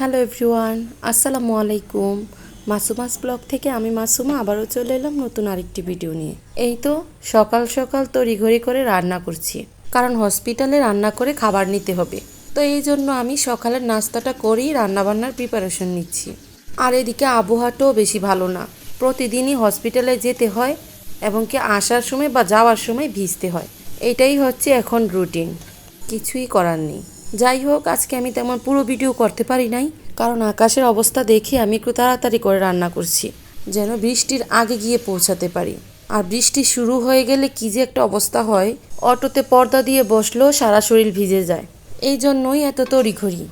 Hello everyone আসসালামু আলাইকুম মাসুমাস blog থেকে আমি মাসুমা আবারও চলে এলাম নতুন আরেকটি ভিডিও নিয়ে। এই তো সকাল সকাল তড়িঘড়ি করে রান্না করছি। কারণ হসপিটালে রান্না করে খাবার নিতে হবে। তো এই জন্য আমি সকালের নাস্তাটা করেই রান্নাবান্নার প্রিপারেশন নিচ্ছি। আর এদিকে আবহাওয়াটাও বেশি ভালো না। প্রতিদিনই হসপিটালে যেতে হয় এবং কি আসার সময় বা যাওয়ার সময় ভিজতে হয়। এটাই হচ্ছে এখন রুটিন কিছুই করার নেই। যাই হোক, আজকে আমি তেমন পুরো ভিডিও করতে পারি নাই, কারণ আকাশের অবস্থা দেখে আমি একটু তাড়াতাড়ি করে রান্না করছি, যেন বৃষ্টির আগে গিয়ে পৌঁছাতে পারি। আর বৃষ্টি শুরু হয়ে গেলে কি যে একটা অবস্থা হয়, অটোতে পর্দা দিয়ে বসলেও সারা শরীর ভিজে যায়। এই জন্যই এত তড়িঘড়ি।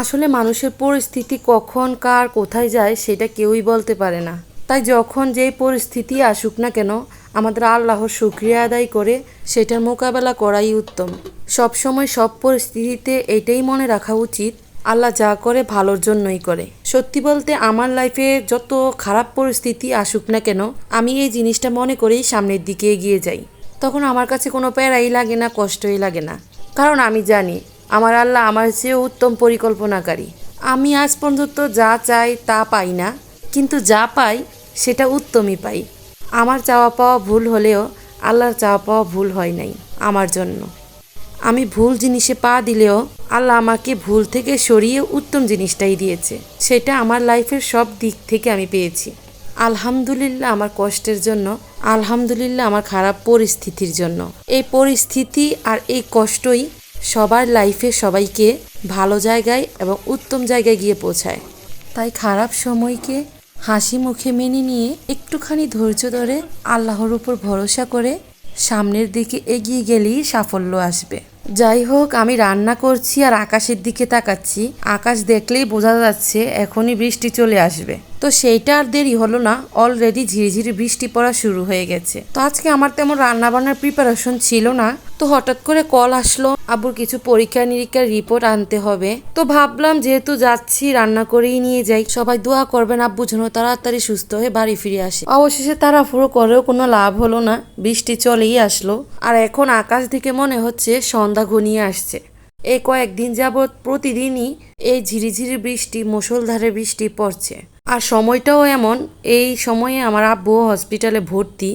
আসলে মানুষের পরিস্থিতি কখন, কার, কোথায় যায়, সেটা কেউই বলতে পারে না। তাই যখন যেই পরিস্থিতি আসুক না কেন আমাদের আল্লাহর শুক্রিয়া আদায় করে সেটার মোকাবেলা করাই উত্তম। সব সময় সব পরিস্থিতিতে এটাই মনে রাখা উচিত, আল্লাহ যা করে ভালোর জন্যই করে। সত্যি বলতে আমার লাইফে যত খারাপ পরিস্থিতি আসুক না কেন, আমি এই জিনিসটা মনে করেই সামনের দিকে এগিয়ে যাই। তখন আমার কাছে কোনো প্যারাই লাগে না, কষ্টই লাগে না। কারণ আমি জানি, আমার আল্লাহ আমার চেয়েও উত্তম পরিকল্পনাকারী। আমি আজ পর্যন্ত যা চাই তা পাই না, কিন্তু যা পাই সেটা উত্তমই পাই। আমার চাওয়া পাওয়া ভুল হলেও আল্লাহর চাওয়া পাওয়া ভুল হয় নাই আমার জন্য। আমি ভুল জিনিসে পা দিলেও আল্লাহ আমাকে ভুল থেকে সরিয়ে উত্তম জিনিসটাই দিয়েছে। সেটা আমার লাইফের সব দিক থেকে আমি পেয়েছি। আলহামদুলিল্লাহ আমার কষ্টের জন্য, আলহামদুলিল্লাহ আমার খারাপ পরিস্থিতির জন্য। এই পরিস্থিতি আর এই কষ্টই সবার লাইফে সবাইকে ভালো জায়গায় এবং উত্তম জায়গায় গিয়ে পৌঁছায়। তাই খারাপ সময়কে হাসি মুখে মেনে নিয়ে একটুখানি ধৈর্য ধরে আল্লাহর উপর ভরসা করে সামনের দিকে এগিয়ে গেলেই সাফল্য আসবে। যাই হোক, আমি রান্না করছি আর আকাশের দিকে তাকাচ্ছি। আকাশ দেখলেই বোঝা যাচ্ছে এখনই বৃষ্টি চলে আসবে। তো সেইটা আর দেরি হলো না, অলরেডি ঝিরিঝিরি বৃষ্টি পড়া শুরু হয়ে গেছে। তো আজকে আমার তেমন রান্না বান্নার প্রিপারেশন ছিল না। তো হঠাৎ করে কল আসলো আব্বুর কিছু পরীক্ষা নিরীক্ষার রিপোর্ট আনতে হবে। তো ভাবলাম যেহেতু যাচ্ছি, রান্না করেই নিয়ে যাই। সবাই দোয়া করবেন আব্বু যেন তাড়াতাড়ি সুস্থ হয়ে বাড়ি ফিরে আসে। অবশেষে তারা পুরো করেও কোনো লাভ হলো না। বৃষ্টি চলেই আসলো। আর এখন আকাশ দিকে মনে হচ্ছে সন্ধ্যা ঘনিয়ে আসছে। এই কয়েকদিন যাবৎ প্রতিদিনই এই ঝিরিঝিরি বৃষ্টি, মুষলধারে বৃষ্টি পড়ছে। আর সময়টাও এমন। এই সময়ে আমার আব্বু হসপিটালে ভর্তি।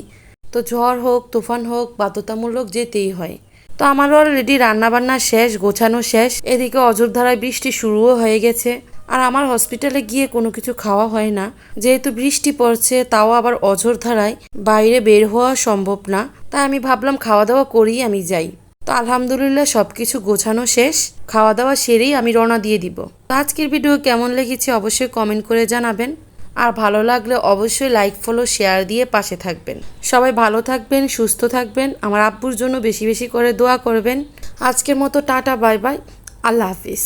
তো ঝড় হোক, তুফান হোক, বাধ্যতামূলক যেতেই হয়। তো আমার অলরেডি রান্নাবান্না শেষ, গোছানো শেষ। এদিকে অযোধ্যারায় বৃষ্টি শুরুও হয়ে গেছে। আর আমার হসপিটালে গিয়ে কোনো কিছু খাওয়া হয় না। যেহেতু বৃষ্টি পড়ছে, তাও আবার অঝোর ধারায় বাইরে বের হওয়া সম্ভব না। তাই আমি ভাবলাম খাওয়া দাওয়া করেই আমি যাই। তো আলহামদুলিল্লাহ সব কিছু গোছানো শেষ। খাওয়া দাওয়া সেরেই আমি রওনা দিয়ে দিব। আজকের ভিডিও কেমন লেগেছে অবশ্যই কমেন্ট করে জানাবেন। আর ভালো লাগলে অবশ্যই লাইক ফলো শেয়ার দিয়ে পাশে থাকবেন। সবাই ভালো থাকবেন, সুস্থ থাকবেন। আমার আব্বুর জন্য বেশি বেশি করে দোয়া করবেন। আজকের মতো টাটা বাই বাই আল্লাহ হাফিজ।